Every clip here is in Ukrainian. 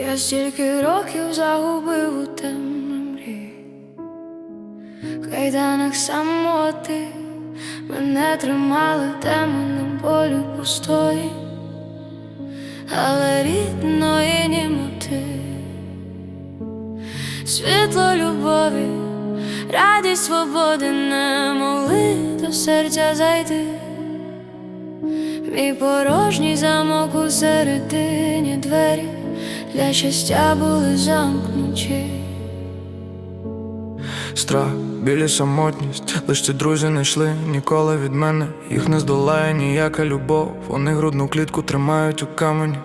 Я стільки років загубив у темряві, в кайданах самоти мене тримали темним болю пустої, але рідної німоти, світло любові, радість свободи не могли до серця зайти. Мій порожній замок у середині двері для щастя були замкнуті. Страх, білі самотність, лиш ці друзі не йшли ніколи від мене. Їх не здолає ніяка любов. Вони грудну клітку тримають у камені.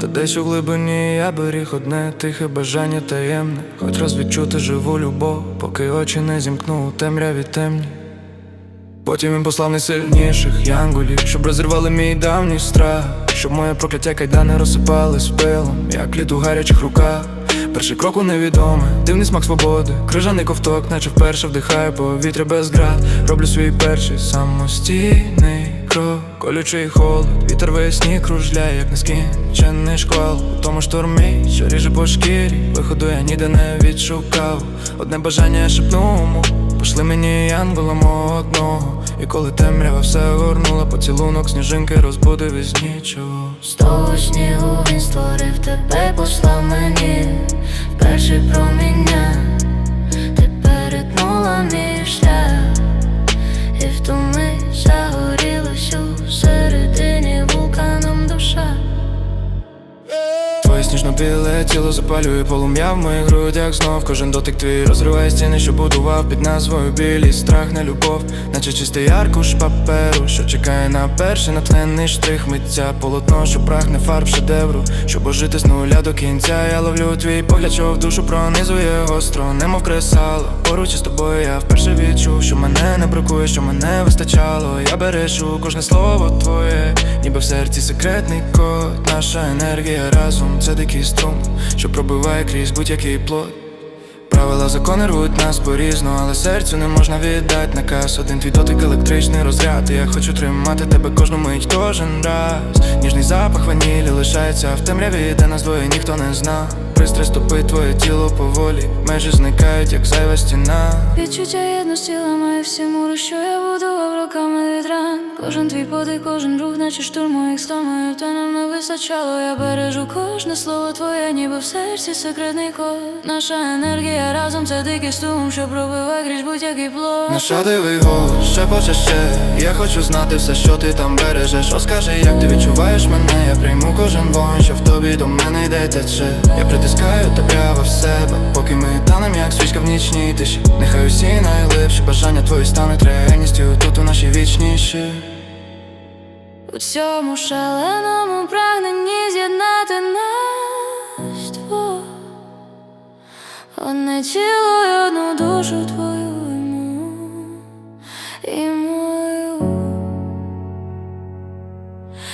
Та десь у глибині я беріг одне тихе бажання таємне. Хоч раз відчути живу любов, поки очі не зімкну у темряві темні. Потім він послав найсильніших янголів, щоб розірвали мій давній страх, щоб моє прокляття кайдани розсипались пилом, як лід у гарячих руках. Перший крок у невідоме, дивний смак свободи, крижаний ковток, наче вперше вдихаю повітря без град. Роблю свій перший самостійний крок, колючий холод, вітер весні кружляє, як нескінчений шквал. У тому штормі, що ріже по шкірі, виходу я ніде не відшукав. Одне бажання шепнув Пошли мені янгола мого одного І коли темрява все горнула Поцілунок сніжинки розбудив із нічого. З того снігу він створив тебе, послав мені Сніжно-біле тіло запалює полум'я в моїх грудях знов Кожен дотик твій розриває стіни, що будував під назвою білі страх на любов, наче чистий аркуш паперу, що чекає на перший натхненний штрих миття Полотно, що прагне фарб шедевру, щоб ожити з нуля до кінця. Я ловлю твій погляд, що в душу пронизує гостро, немов кресало. Поруч із тобою я вперше відчув, що мене не бракує, що мене вистачало. Я бережу кожне слово твоє, ніби в серці секретний код. Наша енергія разом це дикий струм, що пробиває крізь будь-який плод. Правила закони рвуть нас порізно, але серцю не можна віддати наказ. Один твій дотик електричний розряд. І я хочу тримати тебе кожну мить, кожен раз. Ніжний запах ванілі лишається в темряві, де нас двоє ніхто не зна. Пристрасть топить твоє тіло поволі, межі зникають, як зайва стіна. Відчуття єдності ламає мури, що я будував роками від ран Кожен твій подих, кожен рух, наче штурм моїх стомою, та нам не вистачало, я бережу кожне слово твоє, ніби в серці секретний код. Наша енергія разом це дикий струм, що пробиває крізь будь-який плод. Наша дивий голос шепоче ще? Я хочу знати все, що ти там бережеш. Розкажи, як ти відчуваєш мене. Я прийму кожен вогонь, що в тобі до мене йде тече. Я притискаю тебе в себе Поки ми танем, як свічка в нічній тиші. Нехай усі найлипші бажання твої стануть реальністю Тут у нашій вічніші. У цьому шаленому прагненні з'єднати нас двох Одне тіло й одну душу твою і мою, і мою.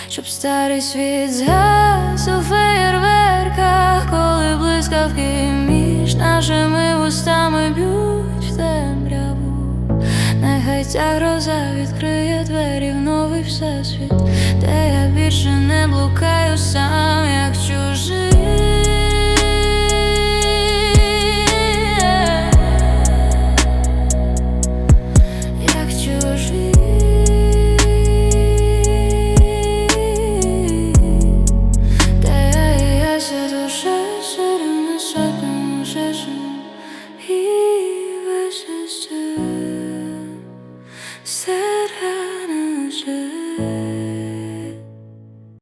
Щоб старий світ згас у феєрверках ця гроза відкриє двері в новий всесвіт, де я більше не блукаю сам, як чужий.